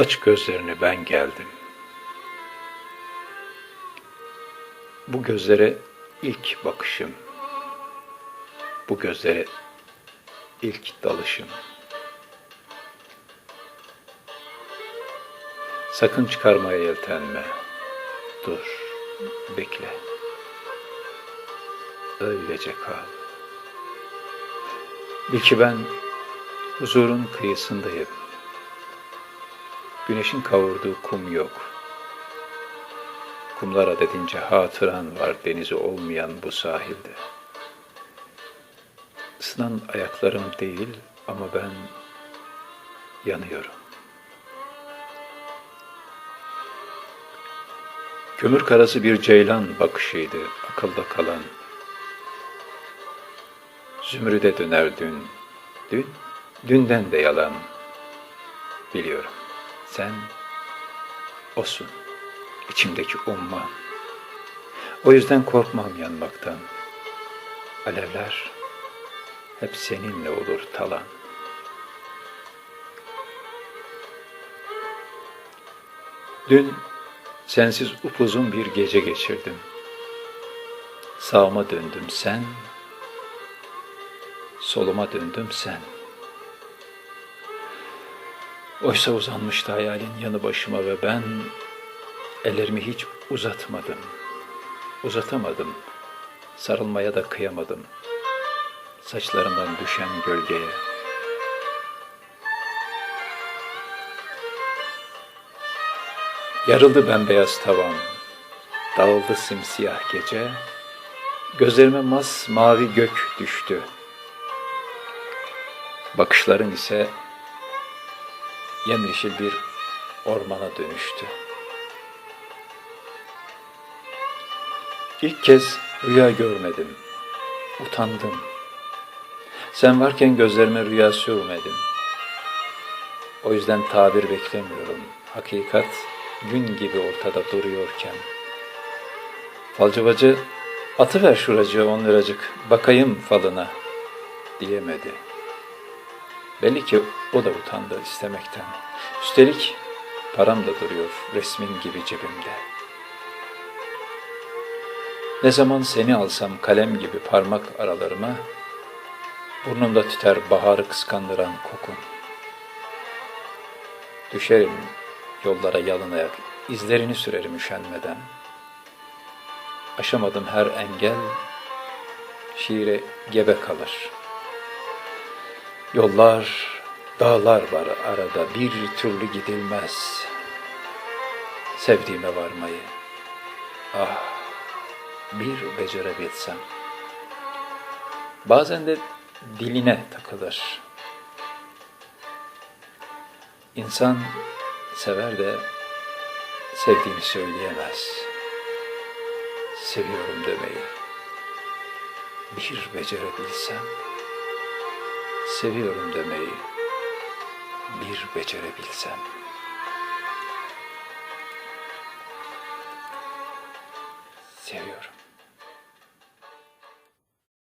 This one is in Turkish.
Aç gözlerini ben geldim. Bu gözlere ilk bakışım. Bu gözlere ilk dalışım. Sakın çıkarmaya yeltenme. Dur, bekle. Öylece kal. Bil ki ben huzurun kıyısındayım. Güneşin kavurduğu kum yok. Kumlara dedince hatıran var denizi olmayan bu sahilde. Isınan ayaklarım değil ama ben yanıyorum. Kömür karası bir ceylan bakışıydı akılda kalan. Zümrüde döner dün, dün, dünden de yalan. Biliyorum, sen osun, içimdeki umman. O yüzden korkmam yanmaktan. Alevler hep seninle olur talan. Dün sensiz upuzun bir gece geçirdim. Sağıma döndüm sen, soluma döndüm sen. Oysa uzanmıştı hayalin yanı başıma ve ben ellerimi hiç uzatmadım. Uzatamadım. Sarılmaya da kıyamadım. Saçlarımdan düşen gölgeye. Yarıldı bembeyaz tavan. Dağıldı simsiyah gece. Gözlerime mas mavi gök düştü. Bakışların ise yemyeşil bir ormana dönüştü. İlk kez rüya görmedim. Utandım. Sen varken gözlerime rüya sürmedim. O yüzden tabir beklemiyorum. Hakikat gün gibi ortada duruyorken. Falcı bacı atıver şuracığa on liracık bakayım falına diyemedi. Belli ki o da utandı istemekten. Üstelik param da duruyor resmin gibi cebimde. Ne zaman seni alsam kalem gibi parmak aralarıma, burnumda tüter baharı kıskandıran kokun. Düşerim yollara yalın ayak, izlerini sürerim üşenmeden. Aşamadım her engel, şiire gebe kalır. Yollar, dağlar var arada, bir türlü gidilmez. Sevdiğime varmayı, ah bir becerebilsem. Bazen de diline takılır. İnsan sever de sevdiğini söyleyemez. Seviyorum demeyi. Bir becerebilsem, seviyorum demeyi bir becerebilsem. Seviyorum.